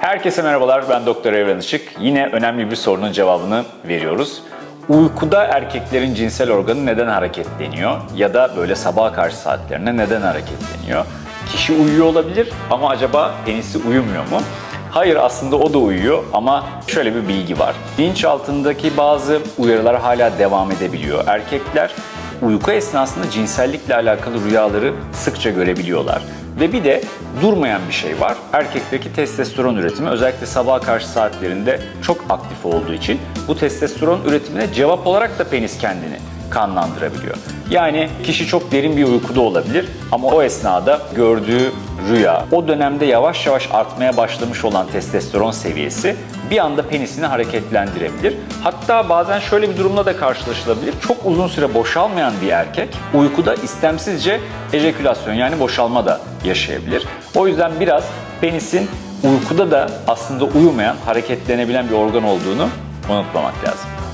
Herkese merhabalar, ben Doktor Evren Işık. Yine önemli bir sorunun cevabını veriyoruz. Uykuda erkeklerin cinsel organı neden hareketleniyor? Ya da böyle sabaha karşı saatlerine neden hareketleniyor? Kişi uyuyor olabilir ama acaba penisi uyumuyor mu? Hayır aslında o da uyuyor ama şöyle bir bilgi var. Bilinç altındaki bazı uyarılar hala devam edebiliyor. Erkekler uyku esnasında cinsellikle alakalı rüyaları sıkça görebiliyorlar. Ve bir de durmayan bir şey var. Erkekteki testosteron üretimi özellikle sabaha karşı saatlerinde çok aktif olduğu için bu testosteron üretimine cevap olarak da penis kendini kanlandırabiliyor. Yani kişi çok derin bir uykuda olabilir ama o esnada gördüğü rüya, o dönemde yavaş yavaş artmaya başlamış olan testosteron seviyesi bir anda penisini hareketlendirebilir. Hatta bazen şöyle bir durumla da karşılaşılabilir. Çok uzun süre boşalmayan bir erkek uykuda istemsizce ejekülasyon yani boşalma da yaşayabilir. O yüzden biraz penisin uykuda da aslında uyumayan, hareketlenebilen bir organ olduğunu unutmamak lazım.